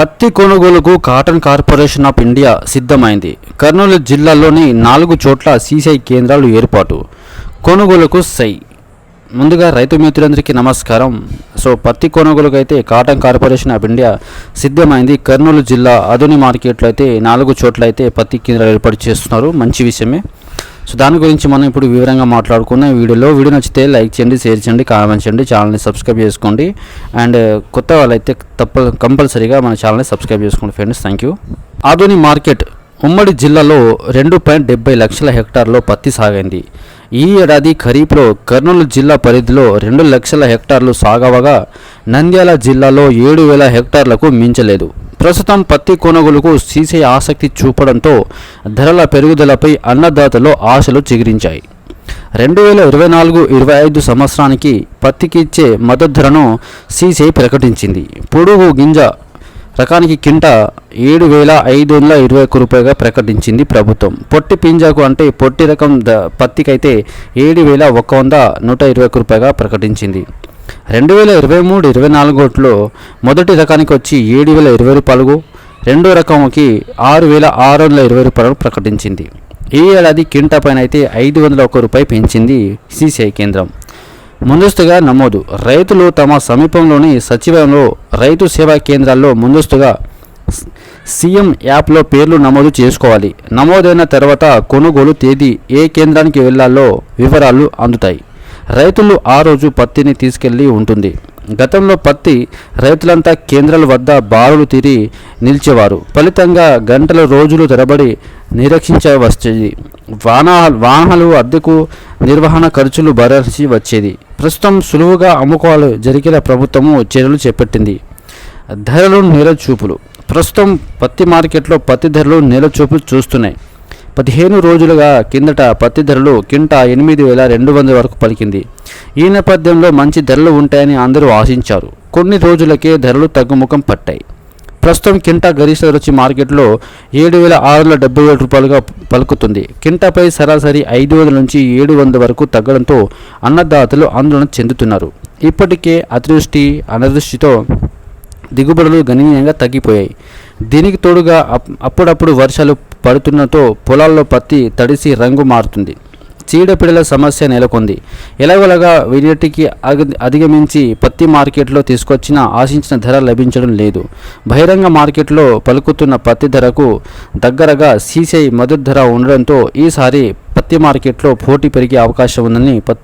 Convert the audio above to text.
పత్తి కొనుగోలుకు cotton corporation of India సిద్ధమైంది. కర్నూలు జిల్లాలోని నాలుగు చోట్ల సీసీఐ కేంద్రాలు ఏర్పాటు. కొనుగోలుకు సై. ముందుగా రైతు మిత్రులందరికీ నమస్కారం. సో పత్తి కొనుగోలుకు అయితే కాటన్ కార్పొరేషన్ ఆఫ్ ఇండియా సిద్ధమైంది. కర్నూలు జిల్లా అదుని మార్కెట్లో అయితే నాలుగు చోట్ల అయితే పత్తి కేంద్రాలు ఏర్పాటు చేస్తున్నారు. మంచి విషయమే. సో దాని గురించి మనం ఇప్పుడు వివరంగా మాట్లాడుకున్న వీడియోలో వీడియో నచ్చితే లైక్ చేయండి షేర్ చేయండి కామెంట్ చేయండి ఛానల్ని సబ్స్క్రైబ్ చేసుకోండి. అండ్ uh, కొత్త వాళ్ళైతే తప్ప కంపల్సరీగా మన ఛానల్ని సబ్స్క్రైబ్ చేసుకోండి ఫ్రెండ్స్ థ్యాంక్ యూ ఆధుని మార్కెట్ ఉమ్మడి జిల్లాలో రెండు పాయింట్ డెబ్బై లక్షల హెక్టార్లో పత్తి సాగైంది. ఈ ఏడాది ఖరీఫ్లో కర్నూలు జిల్లా పరిధిలో రెండు లక్షల హెక్టార్లు సాగవగా నంద్యాల జిల్లాలో ఏడు వేల హెక్టార్లకు మించలేదు. ప్రస్తుతం పత్తి కొనుగోలుకు సీసీ ఆసక్తి చూపడంతో ధరల పెరుగుదలపై అన్నదాతలు ఆశలు చిగురించాయి. రెండు వేల ఇరవై నాలుగు ఇరవై ఐదు సంవత్సరానికి పత్తికి ఇచ్చే మద్దతు ధరను సీసీఐ ప్రకటించింది. పొడుగు గింజ రకానికి కింట ఏడు వేల ఐదు వందల ఇరవై ఒక్క రూపాయగా ప్రకటించింది ప్రభుత్వం. పొట్టి పింజాకు అంటే పొట్టి రకం ద పత్తికైతే ఏడు వేల ఒక వంద నూట ఇరవై ఒక్క రూపాయగా ప్రకటించింది. రెండు వేల ఇరవై మూడు ఇరవై నాలుగులో మొదటి రకానికి వచ్చి ఏడు వేల ఇరవై రూపాయలు రెండో రకంకి ఆరు వేల ఆరు వందల ఇరవై రూపాయలు ప్రకటించింది. ఈ ఏడాది కింటా పైన అయితే ఐదు వందల ఒక్క రూపాయి పెంచింది సిసిఐ కేంద్రం. ముందస్తుగా నమోదు. రైతులు తమ సమీపంలోని సచివాలయంలో రైతు సేవా కేంద్రాల్లో ముందస్తుగా సీఎం యాప్లో పేర్లు నమోదు చేసుకోవాలి. నమోదైన తర్వాత కొనుగోలు తేదీ ఏ కేంద్రానికి వెళ్ళాలో వివరాలు అందుతాయి. రైతులు ఆ రోజు పత్తిని తీసుకెళ్ళి ఉంటుంది. గతంలో పత్తి రైతులంతా కేంద్రాల వద్ద బారులు తీరి నిలిచేవారు. ఫలితంగా గంటల రోజులు తరబడి నిరీక్షించవచ్చేది వాహన వాహనాలు అద్దెకు నిర్వహణ ఖర్చులు భరాల్సి వచ్చేది. ప్రస్తుతం సులువుగా అమ్ముకోవాలి జరిగిన ప్రభుత్వము చర్యలు చేపట్టింది. ధరలు నెలచూపులు ప్రస్తుతం పత్తి మార్కెట్లో పత్తి ధరలు నెలచూపులు చూస్తున్నాయి. పదిహేను రోజులుగా కిందట పత్తి ధరలు కింట ఎనిమిది వేల రెండు వందల వరకు పలికింది. ఈ నేపథ్యంలో మంచి ధరలు ఉంటాయని అందరూ ఆశించారు. కొన్ని రోజులకే ధరలు తగ్గుముఖం పట్టాయి. ప్రస్తుతం కింటా గరిష్ట రుచి మార్కెట్లో ఏడు వేల ఆరు వందల డెబ్బై ఏడు రూపాయలుగా పలుకుతుంది. కింటాపై సరాసరి ఐదు వందల నుంచి ఏడు వందల వరకు తగ్గడంతో అన్నదాతలు ఆందోళన చెందుతున్నారు. ఇప్పటికే అతివృష్టి అనదృష్టితో దిగుబడులు గణనీయంగా తగ్గిపోయాయి. దీనికి తోడుగా అప్- అప్పుడప్పుడు వర్షాలు పడుతున్నతో పొలాల్లో పత్తి తడిసి రంగు మారుతుంది. చీడపీడల సమస్య నెలకొంది. ఎలాగోలాగా వీటికి అధిగమించి పత్తి మార్కెట్లో తీసుకొచ్చిన ఆశించిన ధర లభించడం లేదు. బహిరంగ మార్కెట్లో పలుకుతున్న పత్తి ధరకు దగ్గరగా సీసీఐ మద్దతు ధర ఉండడంతో ఈసారి పత్తి మార్కెట్లో పోటీ పెరిగే అవకాశం ఉందని పత్తి